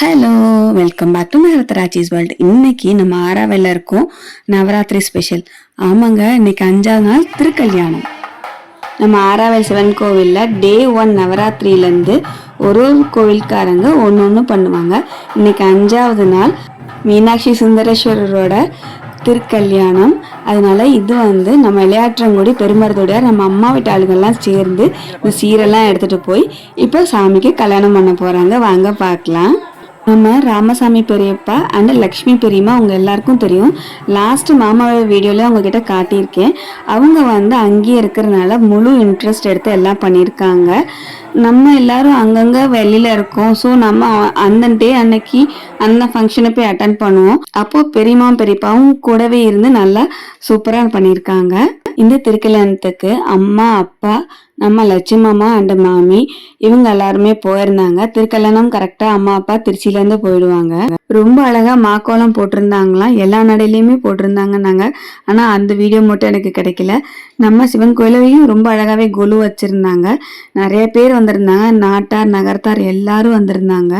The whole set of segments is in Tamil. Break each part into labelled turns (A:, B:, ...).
A: ஹலோ வெல்கம் பேக் டு மெஹரத்ராச்சிஸ் வேர்ல்டு இன்னைக்கு நம்ம ஆறாவில் இருக்கோம். நவராத்திரி ஸ்பெஷல் ஆமாங்க இன்னைக்கு அஞ்சாவது நாள் திருக்கல்யாணம். நம்ம ஆறாவல் சிவன் கோவிலில் டே ஒன் நவராத்திரியிலேருந்து ஒரு ஒரு கோவில்காரங்க ஒன்று ஒன்று பண்ணுவாங்க. இன்னைக்கு அஞ்சாவது நாள் மீனாட்சி சுந்தரேஸ்வரரோட திருக்கல்யாணம். அதனால இது வந்து நம்ம விளையாட்டுறங்குடி பெருமரத்தோட நம்ம அம்மா வீட்டு ஆளுங்கள்லாம் சேர்ந்து இந்த சீரெல்லாம் எடுத்துகிட்டு போய் இப்போ சாமிக்கு கல்யாணம் பண்ண போகிறாங்க வாங்க பார்க்கலாம். நம்ம ராமசாமி பெரியப்பா அண்ட் லக்ஷ்மி பெரியம்மா அவங்க எல்லாருக்கும் தெரியும். லாஸ்ட் மாமாவோட வீடியோவில் அவங்க கிட்ட காட்டியிருக்கேன். அவங்க வந்து அங்கேயே இருக்கிறதுனால முழு இன்ட்ரெஸ்ட் எடுத்து எல்லாம் பண்ணியிருக்காங்க. நம்ம எல்லாரும் அங்கங்கே வெளியில் இருக்கோம். ஸோ நம்ம அந்த டே அன்னைக்கு அந்த ஃபங்க்ஷனை போய் அட்டன் பண்ணுவோம். அப்போது பெரியம்மா பெரியப்பாவும் கூடவே இருந்து நல்லா சூப்பராக பண்ணியிருக்காங்க. இந்த திருக்கல்யாணத்துக்கு அம்மா அப்பா நம்ம லட்சுமம்மா அண்டு அண்ட் மாமி இவங்க எல்லாருமே போயிருந்தாங்க. திருக்கல்யாணம் கரெக்டாக அம்மா அப்பா திருச்சியிலேருந்து போயிடுவாங்க. ரொம்ப அழகா மாக்கோலம் போட்டிருந்தாங்களாம் எல்லா நடையிலையுமே போட்டிருந்தாங்கன்னாங்க. ஆனால் அந்த வீடியோ மட்டும் எனக்கு கிடைக்கல. நம்ம சிவன் கோயிலையும் ரொம்ப அழகாவே கொலு வச்சிருந்தாங்க. நிறைய பேர் வந்திருந்தாங்க. நாட்டார் நகரத்தார் எல்லாரும் வந்திருந்தாங்க.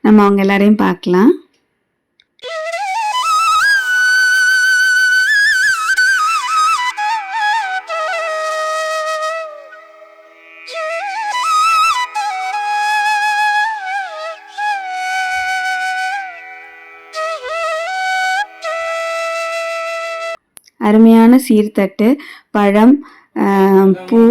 A: நம்ம அவங்க எல்லாரையும் பார்க்கலாம். அருமையான சீர்தட்டு பழம் பூ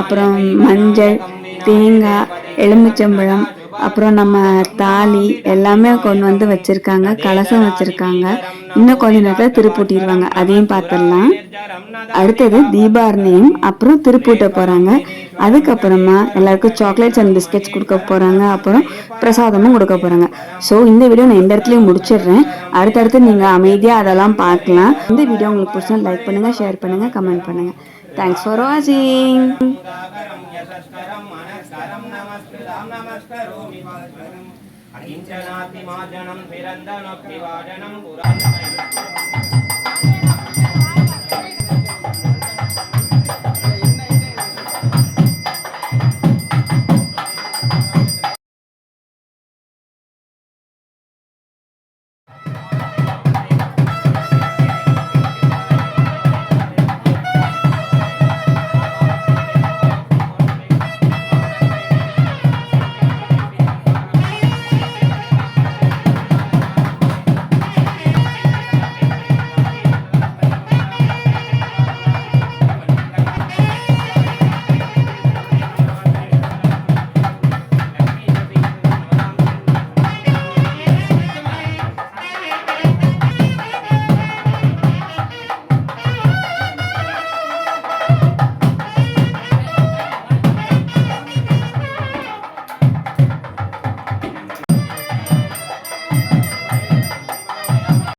A: அப்புறம் மஞ்சள் தேங்காய் எலுமிச்சம்பழம் அப்புறம் நம்ம தாலி எல்லாமே கொண்டு வந்து வச்சுருக்காங்க கலசம் வச்சுருக்காங்க. இன்னும் கொஞ்ச நேரத்தில் திருப்பூட்டிடுவாங்க அதையும் பார்த்துடலாம். அடுத்தது தீபாரணையும் அப்புறம் திருப்பூட்ட போகிறாங்க அதுக்கப்புறமா எல்லாருக்கும் சாக்லேட்ஸ் அண்ட் பிஸ்கெட்ஸ் கொடுக்க போகிறாங்க அப்புறம் பிரசாதமும் கொடுக்க போகிறாங்க ஸோ இந்த வீடியோ நான் எந்த இடத்துலையும் முடிச்சிடுறேன். அடுத்தடுத்து நீங்கள் அமைதியாக அதெல்லாம் பார்க்கலாம். இந்த வீடியோ உங்களுக்கு பிடிச்சா லைக் பண்ணுங்கள் ஷேர் பண்ணுங்கள் கமெண்ட் பண்ணுங்கள் தேங்க்ஸ் ஃபார் வாட்சிங்
B: அகிஞ்சனாதி மாஜனம் பிறந்தனொப்பி வாஜனம் புராணமயம்.